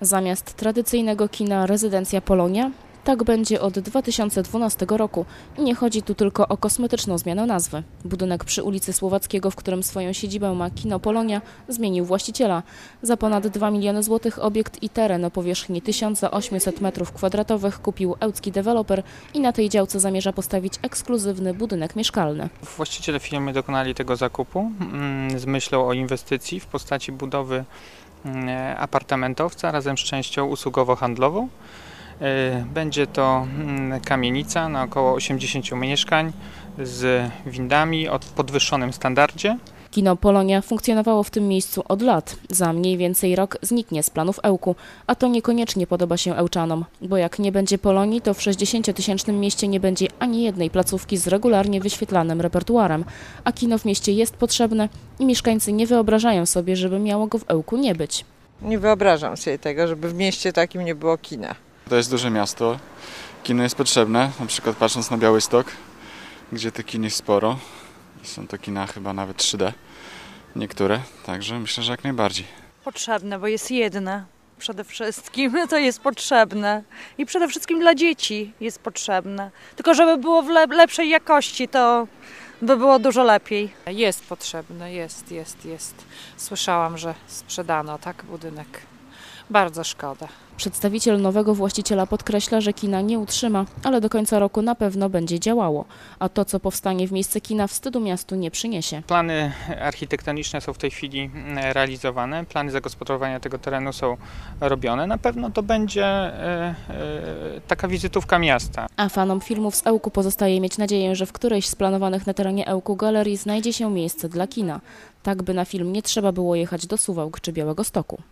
Zamiast tradycyjnego kina Rezydencja Polonia, tak będzie od 2012 roku nie chodzi tu tylko o kosmetyczną zmianę nazwy. Budynek przy ulicy Słowackiego, w którym swoją siedzibę ma Kino Polonia, zmienił właściciela. Za ponad 2 miliony złotych obiekt i teren o powierzchni 1800 m2 kupił ełcki deweloper i na tej działce zamierza postawić ekskluzywny budynek mieszkalny. Właściciele firmy dokonali tego zakupu mm, z myślą o inwestycji w postaci budowy apartamentowca razem z częścią usługowo-handlową. Y, Będzie to mm, kamienica na około 80 mieszkań z windami o podwyższonym standardzie. Kino Polonia funkcjonowało w tym miejscu od lat. Za mniej więcej rok zniknie z planów Ełku, a to niekoniecznie podoba się Ełczanom, bo jak nie będzie Polonii, to w 60-tysięcznym mieście nie będzie ani jednej placówki z regularnie wyświetlanym repertuarem, a kino w mieście jest potrzebne i mieszkańcy nie wyobrażają sobie, żeby miało go w Ełku nie być. Nie wyobrażam sobie tego, żeby w mieście takim nie było kina. To jest duże miasto. Kino jest potrzebne, na przykład patrząc na Białystok, gdzie tych kin jest sporo. Są to kina chyba nawet 3D, niektóre, także myślę, że jak najbardziej. Potrzebne, bo jest jedne. Przede wszystkim to jest potrzebne. I przede wszystkim dla dzieci jest potrzebne. Tylko żeby było w le- lepszej jakości, to by było dużo lepiej. Jest potrzebny, jest, jest, jest. Słyszałam, że sprzedano tak budynek. Bardzo szkoda. Przedstawiciel nowego właściciela podkreśla, że kina nie utrzyma, ale do końca roku na pewno będzie działało, a to, co powstanie w miejsce kina, wstydu miastu nie przyniesie. Plany architektoniczne są w tej chwili mm, realizowane, plany zagospodarowania tego terenu są robione. Na pewno to będzie e, e, taka wizytówka miasta. A fanom filmów z Ełku pozostaje mieć nadzieję, że w którejś z planowanych na terenie Ełku galerii znajdzie się miejsce dla kina, tak by na film nie trzeba było jechać do Suwałk czy Białego Stoku.